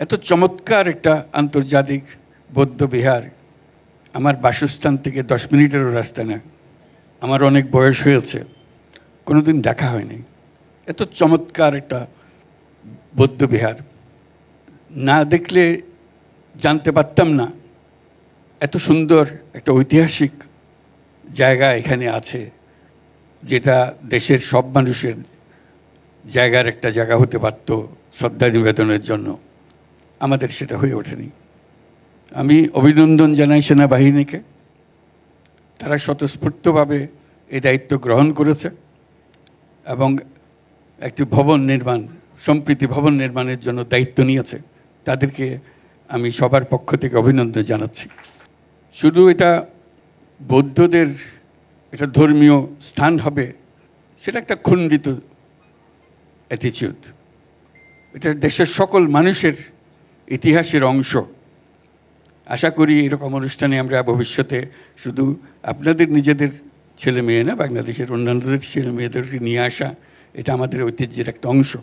এত চমৎকার একটা আন্তর্জাতিক বৌদ্ধ বিহার। আমার বাসস্থান থেকে দশ মিনিটেরও রাস্তা না। আমার অনেক বয়স হয়েছে। কোনোদিন দেখা হয়নি। এত চমৎকার একটা বৌদ্ধ বিহার। না দেখলে জানতে পারতাম না এত সুন্দর একটা ঐতিহাসিক জায়গা এখানে আছে, যেটা দেশের সব মানুষের জায়গার একটা জায়গা হতে পারত শ্রদ্ধা নিবেদনের জন্য। আমাদের সেটা হয়ে ওঠেনি। আমি অভিনন্দন জানাই সেনাবাহিনীকে। তারা স্বতঃস্ফূর্তভাবে এই দায়িত্ব গ্রহণ করেছে এবং একটি ভবন নির্মাণ, সম্প্রীতি ভবন নির্মাণের জন্য দায়িত্ব নিয়েছে। তাদেরকে আমি সবার পক্ষ থেকে অভিনন্দন জানাচ্ছি। শুধু এটা বৌদ্ধদের এটা ধর্মীয় স্থান হবে, সেটা একটা খণ্ডিত অ্যাটিচিউড এটা দেশের সকল মানুষের ইতিহাসের অংশ। আশা করি এরকম অনুষ্ঠানে আমরা ভবিষ্যতে শুধু আপনাদের নিজেদের ছেলে মেয়ে না, বাংলাদেশের অন্যান্যদের ছেলে মেয়েদেরকে নিয়ে আসা, এটা আমাদের ঐতিহ্যের একটা অংশ।